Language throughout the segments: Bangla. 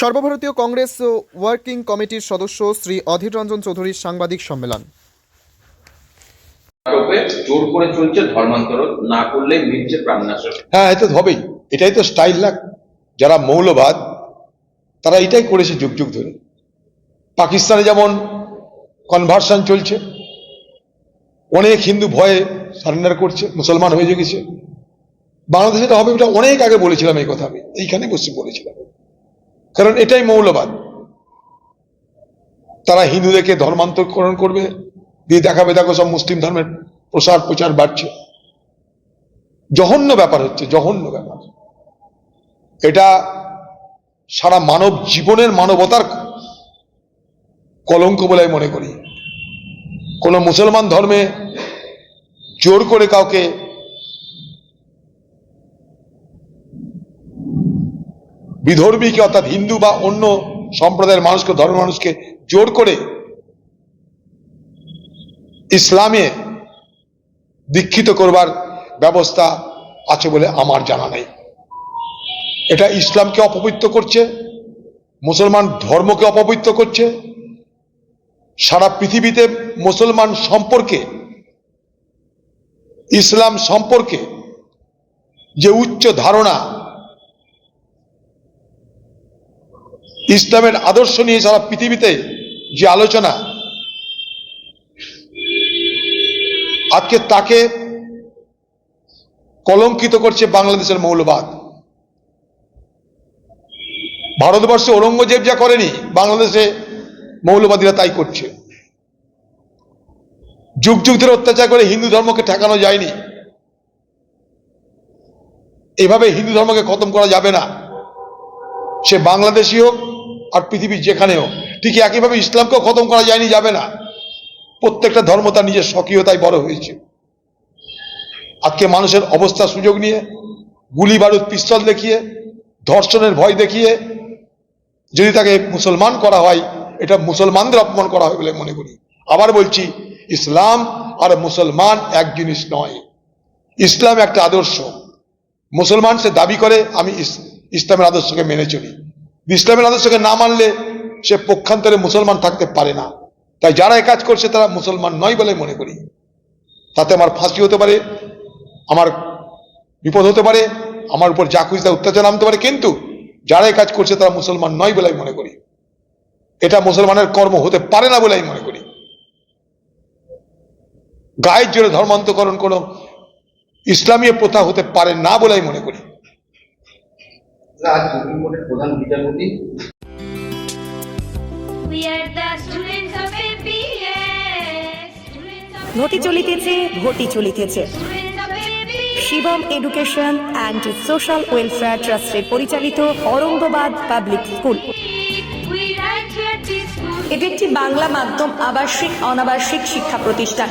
সর্বভারতীয় কংগ্রেস ওয়ার্কিং কমিটির সদস্য শ্রী অধীর রঞ্জন চৌধুরীর সাংবাদিক সম্মেলন। জোর করে চলছে ধর্মান্তরণ না করলে হ্যাঁ এতো হবেই। এটাই তো স্টাইল না। যারা মৌলবাদ তারা এটাই করেছে যুগ যুগ ধরে। পাকিস্তানে যেমন কনভার্সন চলছে অনেক হিন্দু ভয়ে সারেন্ডার করছে মুসলমান হয়ে গেছে। বাংলাদেশে এটা হবে এটা অনেক আগে বলেছিলাম এই কথা আমি। এইখানে বসে বলেছিলাম। কারণ এটাই মৌলবাদ। তারা হিন্দুদেরকে ধর্মান্তরকরণ করবে, দিয়ে দেখাবে, দেখো সব মুসলিম ধর্মের প্রসার, প্রচার বাড়ছে। জঘন্য ব্যাপার হচ্ছে, জঘন্য ব্যাপার। এটা সারা মানব জীবনের মানবতার কলঙ্ক বলে মনে করি। কোন মুসলমান ধর্মে জোর করে কাউকে বিধর্মীকে অর্থাৎ হিন্দু বা অন্য সম্প্রদায়ের মানুষকে ধর্ম মানুষকে জোর করে ইসলামে দীক্ষিত করবার ব্যবস্থা আছে বলে আমার জানা নেই। এটা ইসলামকে অপবিত্র করছে, মুসলমান ধর্মকে অপবিত্র করছে, সারা পৃথিবীতে মুসলমান সম্পর্কে, ইসলাম সম্পর্কে যে উচ্চ ধারণা ইসলামের আদর্শ নিয়ে সারা পৃথিবীতে যে আলোচনা, আজকে তাকে কলঙ্কিত করছে বাংলাদেশের মৌলবাদ। ভারতবর্ষে ঔরঙ্গজেব যা করেনি, বাংলাদেশে মৌলবাদীরা তাই করছে। যুগ যুগ ধরে অত্যাচার করে হিন্দু ধর্মকে ঠেকানো যায়নি। এভাবে হিন্দু ধর্মকে খতম করা যাবে না। সে বাংলাদেশি হোক আর পৃথিবীর যেখানে হোক, ঠিক একইভাবে ইসলামকেও খতম করা যায়নি, যাবে না। প্রত্যেকটা ধর্ম তার নিজের স্বকীয়তায় বড় হয়েছে। আজকে মানুষের অবস্থা সুযোগ নিয়ে গুলি বারুদ পিস্তল দেখিয়ে, ধর্ষণের ভয় দেখিয়ে, যদি তাকে মুসলমান করা হয়, এটা মুসলমানদের অপমান করা হয় বলে মনে করি। আবার বলছি, ইসলাম আর মুসলমান এক জিনিস নয়। ইসলাম একটা আদর্শ। মুসলমান সে দাবি করে, আমি ইসলামের আদর্শকে মেনে চলি। ইসলামের আদর্শকে না মানলে সে পক্ষান্তরে মুসলমান থাকতে পারে না। তাই যারা কাজ করছে তারা মুসলমান নয় বলে মনে করি। তাতে আমার ফাঁসি হতে পারে, আমার বিপদ হতে পারে, আমার উপর যা খুশি অত্যাচার নামতে পারে, কিন্তু যারা এই কাজ করছে তারা মুসলমান নয় বলে মনে করি। এটা মুসলমানের কর্ম হতে পারে না বলে আমি মনে করি। গায়ের জোরে ধর্মান্তকরণ কোনো ইসলামীয় প্রথা হতে পারে না বলে আমি মনে করি। আজ সুপ্রিম কোর্টের প্রধান বিচারপতি। ঘটি চলিতেছে ঘটি চলিতেছে. Shivam education and social welfare ট্রাস্টের পরিচালিত অরঙ্গবাদ পাবলিক স্কুল. এটি একটি বাংলা মাধ্যম আবাসিক অনাবাসিক শিক্ষা প্রতিষ্ঠান।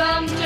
I'm.